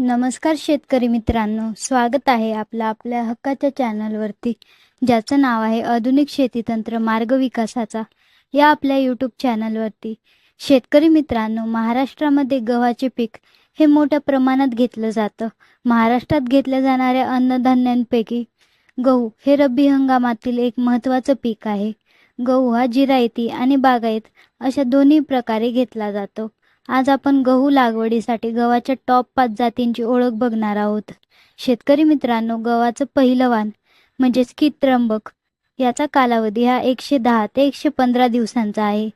नमस्कार शेतकरी मित्रांनो. स्वागत आहे आपलं आपल्या हक्काच्या चॅनलवरती ज्याचं नाव आहे आधुनिक शेतीतंत्र मार्ग विकासाचा. या आपल्या यूट्यूब चॅनलवरती शेतकरी मित्रांनो महाराष्ट्रामध्ये गव्हाचे पीक हे मोठ्या प्रमाणात घेतलं जातं. महाराष्ट्रात घेतल्या जाणाऱ्या अन्नधान्यांपैकी गहू हे रब्बी हंगामातील एक महत्त्वाचं पीक आहे. गहू हा जिरायती आणि बागायत अशा दोन्ही प्रकारे घेतला जातो. आज आपण गहू लागवडीसाठी गव्हाच्या टॉप पाच जातींची ओळख बघणार आहोत. शेतकरी मित्रांनो गव्हाचं पहिलं वाण म्हणजेच की त्र्यंबक याचा कालावधी हा एकशे दहा ते एकशे पंधरा दिवसांचा आहे.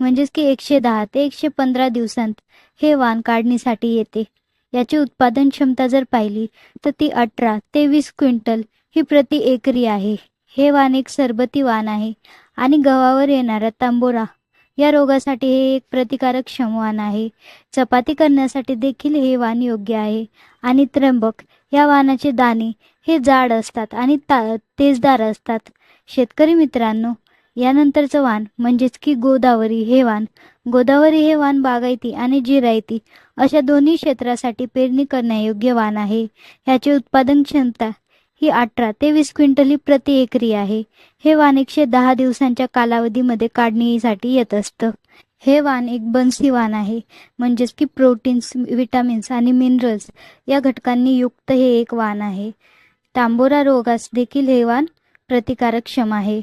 म्हणजेच की एकशे दहा ते एकशे पंधरा दिवसांत हे वाण काढणीसाठी येते. याची उत्पादन क्षमता जर पाहिली तर ती अठरा ते वीस क्विंटल ही प्रति एकरी आहे. हे वाण एक सरबती वाण आहे आणि गव्हावर येणारा तांबोरा या रोगासाठी हे एक प्रतिकारक क्षमवान आहे. चपाती करण्यासाठी देखील हे वाण योग्य आहे. आणि त्र्यंबक या वाणाचे दाणे हे जाड असतात आणि ता तेजदार असतात. शेतकरी मित्रांनो यानंतरचं वाण म्हणजेच की गोदावरी हे वाण. गोदावरी हे वाण बागायती आणि जिरायती अशा दोन्ही क्षेत्रासाठी पेरणी करण्यायोग्य वाण आहे. ह्याची उत्पादन क्षमता ही अठरा ते वीस क्विंटल ही प्रति एकरी आहे. हे वाण एकशे दहा दिवसांच्या कालावधीमध्ये काढणीसाठी येत असतं. हे वाण एक बन्सी वाण आहे. म्हणजेच की प्रोटीन्स विटामिन्स आणि मिनरल्स या घटकांनी युक्त हे एक वाण आहे. तांबोरा रोगास देखील हे वाण प्रतिकारक्षम आहे.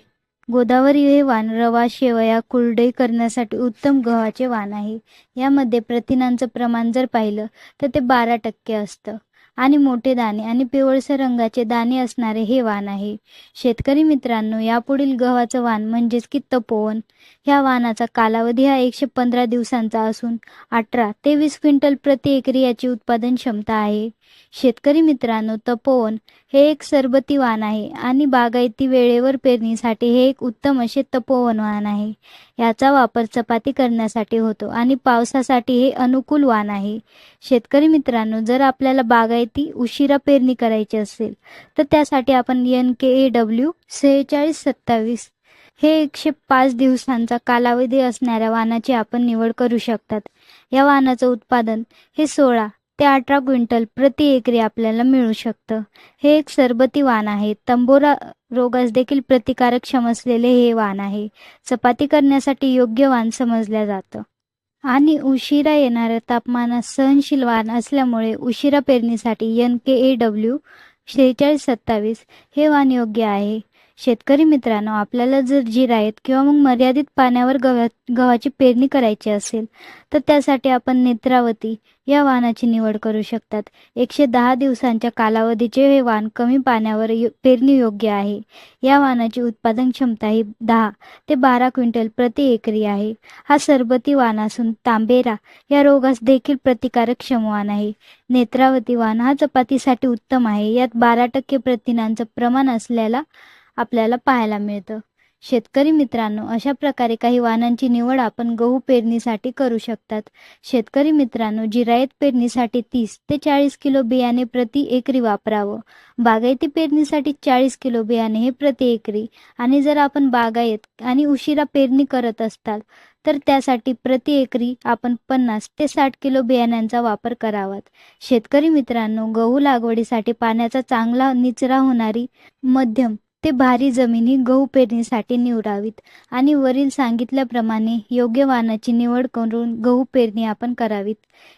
गोदावरी हे वाण रवा शेवया कुरडई करण्यासाठी उत्तम गव्हाचे वाण आहे. यामध्ये प्रथिनांचं प्रमाण जर पाहिलं तर ते बारा टक्के असतं. आणि मोठे दाणे आणि पिवळसर रंगाचे दाणे असणारे हे वाण आहे. शेतकरी मित्रांनो यापुढील गव्हाचं वाण म्हणजेच की तपोवन ह्या वाणाचा कालावधी हा एकशे पंधरा दिवसांचा असून अठरा ते वीस क्विंटल प्रति एकरी याची उत्पादन क्षमता आहे. शेतकरी मित्रांनो तपोवन हे एक सरबती वाण आहे आणि बागायती वेळेवर पेरणीसाठी हे एक उत्तम असे तपोवन वाण आहे. याचा वापर चपाती करण्यासाठी होतो आणि पावसासाठी हे अनुकूल वाण आहे. शेतकरी मित्रांनो जर आपल्याला बागायती उशिरा पेरणी करायची असेल तर त्यासाठी आपण एन के ए डब्ल्यू सेहेचाळीस सत्तावीस हे एकशे पाच दिवसांचा कालावधी असणाऱ्या वाणाची आपण निवड करू शकतात. या वाणाचं उत्पादन हे सोळा ते अठरा क्विंटल प्रति एकरी आपल्याला मिळू शकतं. हे एक सरबती वाण आहे. तंबोरा रोगास देखील प्रतिकारक क्षम असलेले हे वाण आहे. चपाती करण्यासाठी योग्य वाण समजल्या जातं. आणि उशिरा येणाऱ्या तापमानात सहनशील वाण असल्यामुळे उशिरा पेरणीसाठी एन के ए डब्ल्यू शेहेचाळीस सत्तावीस हे वाण योग्य आहे. शेतकरी मित्रांनो आपल्याला जर जिरायत किंवा मग मर्यादित पाण्यावर गव्हा गव्हाची पेरणी करायची असेल तर त्यासाठी आपण नेत्रावती या वाहनाची निवड करू शकतात. एकशे दहा दिवसांच्या कालावधीचे हे वाण कमी पाण्यावर पेरणी योग्य आहे. या वाहनाची उत्पादन क्षमता ही दहा ते बारा क्विंटल प्रति एकरी आहे. हा सरबती वाण असून तांबेरा या रोगास देखील प्रतिकारक वाहन आहे. नेत्रावती वाण हा चपातीसाठी उत्तम आहे. यात बारा टक्के प्रथिनांचं प्रमाण असलेला आपल्याला पाहायला मिळतं. शेतकरी मित्रांनो अशा प्रकारे काही वाहनांची निवड आपण गहू पेरणीसाठी करू शकतात. शेतकरी मित्रांनो जिरायत पेरणीसाठी तीस ते चाळीस किलो बियाणे प्रति एकरी वापरावं. बागायती पेरणीसाठी चाळीस किलो बियाणे हे प्रति एकरी. आणि जर आपण बागायत आणि उशिरा पेरणी करत असताल तर त्यासाठी प्रति एकरी आपण पन्नास ते साठ किलो बियाण्यांचा वापर करावात. शेतकरी मित्रांनो गहू लागवडीसाठी पाण्याचा चांगला निचरा होणारी मध्यम ते भारी जमिनी गहू पेरणीसाठी निवडावीत आणि वरील सांगितल्याप्रमाणे योग्य वाहनाची निवड करून गहू पेरणी आपण करावीत.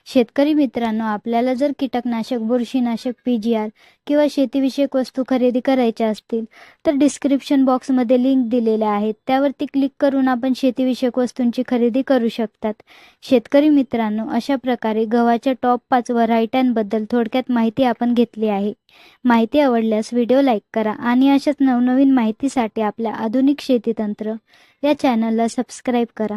शेतकरी मित्रांनो आपल्याला जर कीटकनाशक बुरशीनाशक पी जी आर किंवा शेतीविषयक वस्तू खरेदी करायच्या असतील तर डिस्क्रिप्शन बॉक्समध्ये लिंक दिलेल्या आहेत. त्यावरती क्लिक करून आपण शेतीविषयक वस्तूंची खरेदी करू शकतात. शेतकरी मित्रांनो अशा प्रकारे गव्हाच्या टॉप पाच व्हरायट्यांबद्दल थोडक्यात माहिती आपण घेतली आहे. माहिती आवडल्यास व्हिडिओ लाईक करा आणि अशाच नवनवीन माहितीसाठी आपल्या आधुनिक शेतीतंत्र या चॅनलला सबस्क्राईब करा.